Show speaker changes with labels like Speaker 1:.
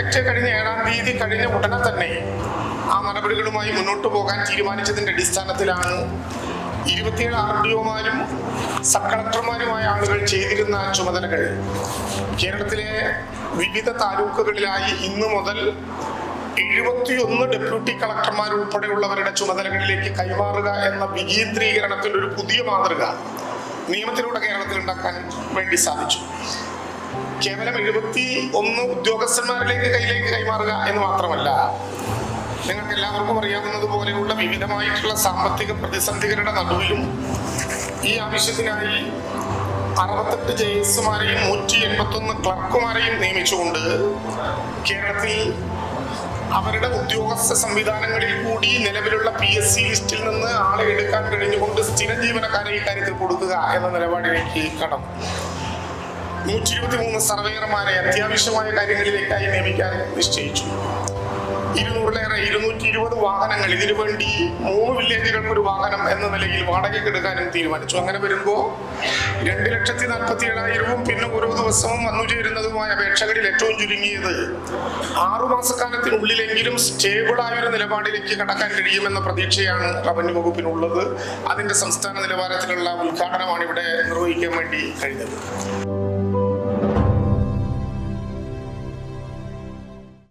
Speaker 1: Budget കഴിഞ്ഞ ഏഴാം തീയതി കഴിഞ്ഞ ഉടനെ തന്നെ ആ നടപടികളുമായി മുന്നോട്ട് പോകാൻ തീരുമാനിച്ചതിന്റെ അടിസ്ഥാനത്തിലാണ് ഇരുപത്തിയേഴ് ആർ ഡി ഒമാരും സബ് കളക്ടർമാരുമായ ആളുകൾ ചെയ്തിരുന്ന ചുമതലകൾ. കേരളത്തിലെ വിവിധ താലൂക്കുകളിലായി ഇന്നു മുതൽ എഴുപത്തിയൊന്ന് ഡെപ്യൂട്ടി കളക്ടർമാർ ഉൾപ്പെടെയുള്ളവരുടെ ചുമതലകളിലേക്ക് കൈമാറുക എന്ന വികേന്ദ്രീകരണത്തിൽ ഒരു പുതിയ മാതൃക നിയമത്തിലൂടെ കേരളത്തിൽ ഉണ്ടാക്കാൻ വേണ്ടി സാധിച്ചു. കേവലം എഴുപത്തി ഒന്ന് ഉദ്യോഗസ്ഥന്മാരിലേക്ക് കയ്യിലേക്ക് കൈമാറുക എന്ന് മാത്രമല്ല നിങ്ങൾക്ക് എല്ലാവർക്കും അറിയാവുന്നത് പോലെയുള്ള വിവിധമായിട്ടുള്ള സാമ്പത്തിക പ്രതിസന്ധികളുടെ നടുവിലും ഈ ആവശ്യത്തിനായി അറുപത്തെട്ട് ജെ എസുമാരെയും നൂറ്റി എൺപത്തൊന്ന് ക്ലർക്കുമാരെയും നിയമിച്ചുകൊണ്ട് കേരളത്തിൽ അവരുടെ ഉദ്യോഗസ്ഥ സംവിധാനങ്ങളിൽ കൂടി നിലവിലുള്ള പി എസ് സി ലിസ്റ്റിൽ നിന്ന് ആളെ എടുക്കാൻ കഴിഞ്ഞുകൊണ്ട് സ്ഥിര ജീവനക്കാരെ ഇക്കാര്യത്തിൽ കൊടുക്കുക എന്ന നിലപാടിലേക്ക് കടന്നു. നൂറ്റി ഇരുപത്തി മൂന്ന് സർവേയർമാരെ അത്യാവശ്യമായ കാര്യങ്ങളിലേക്കായി നിയമിക്കാൻ നിശ്ചയിച്ചു. ഇരുന്നൂറിലേറെ ഇരുന്നൂറ്റി ഇരുപത് വാഹനങ്ങൾ ഇതിനു വേണ്ടി മൂന്ന് വില്ലേജുകൾക്ക് ഒരു വാഹനം എന്ന നിലയിൽ വാടകയ്ക്ക് എടുക്കാനും തീരുമാനിച്ചു. അങ്ങനെ വരുമ്പോൾ രണ്ട് ലക്ഷത്തി നാൽപ്പത്തി ഏഴായിരവും പിന്നെ ഓരോ ദിവസവും വന്നു ചേരുന്നതുമായ അപേക്ഷകളിൽ ഏറ്റവും ചുരുങ്ങിയത് ആറു മാസക്കാലത്തിനുള്ളിലെങ്കിലും സ്റ്റേബിളായ ഒരു നിലപാടിലേക്ക് കടക്കാൻ കഴിയുമെന്ന പ്രതീക്ഷയാണ് റവന്യൂ വകുപ്പിനുള്ളത്. അതിന്റെ സംസ്ഥാന നിലവാരത്തിലുള്ള ഉദ്ഘാടനമാണ് ഇവിടെ നിർവഹിക്കാൻ വേണ്ടി കഴിഞ്ഞത്.